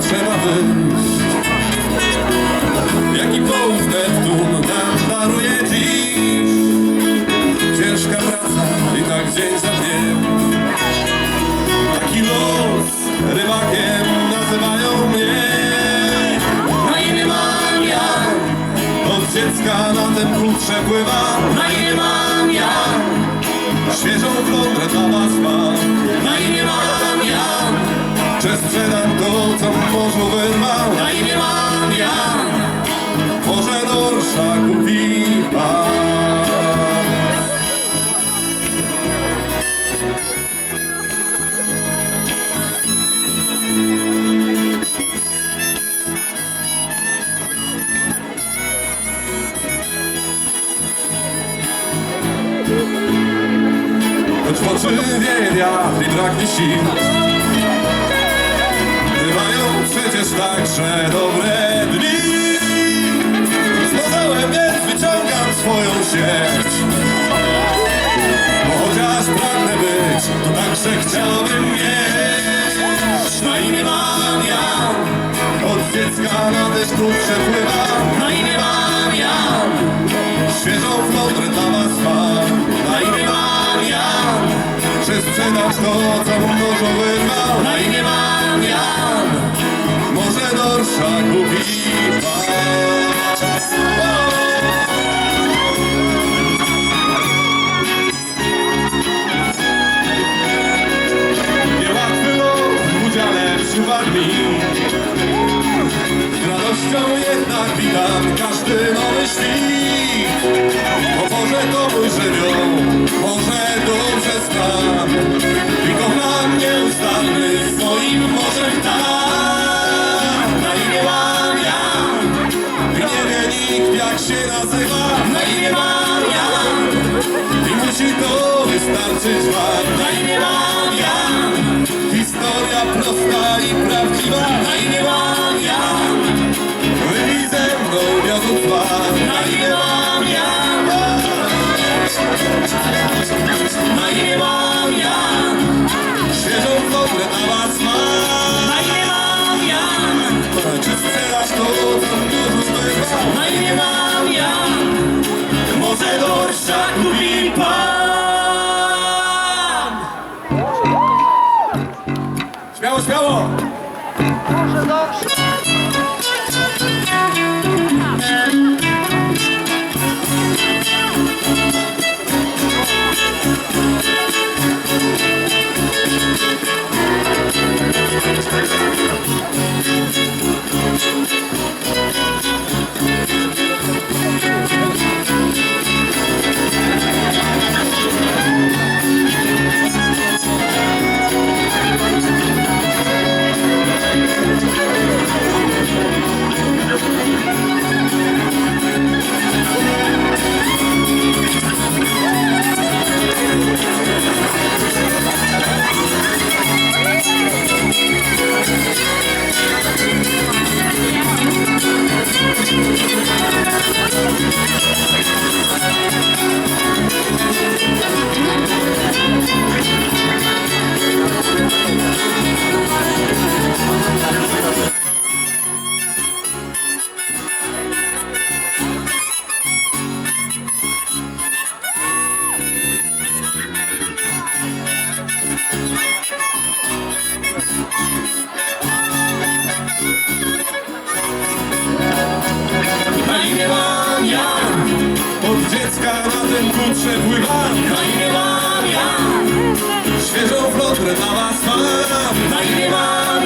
trzeba wyjść. Jaki połów Neptun nam daruje dziś. Ciężka praca i tak dzień za dniem. Taki los rybakiem nazywają mnie. Na imię mam ja, Od dziecka na tym krótsze pływam na imię mam ja, Świeżą flądrę dla was mam Choć w oczy wiatr i braknie sił. Bywają przecież także dobre dni. Zmazałem więc wyciągam swoją sieć. Bo chociaż pragnę być, to także chciałbym mieć. Na imię mam ja, Od dziecka na też krótsze Czy sprzedać to, co w morzu wyrwał na imię mam ja. Może dorsza kupi pan. Z radością jednak witam każdy nowy świt. Bo może to mój żywioł, może dobrze znam mam ja, Historia prosta i prawdziwa Śmiało, śmiało! Może dobrze. Dziecka na tym kutrze pływam na imię mam ja, Świeżą florę na was mam. Na imię mam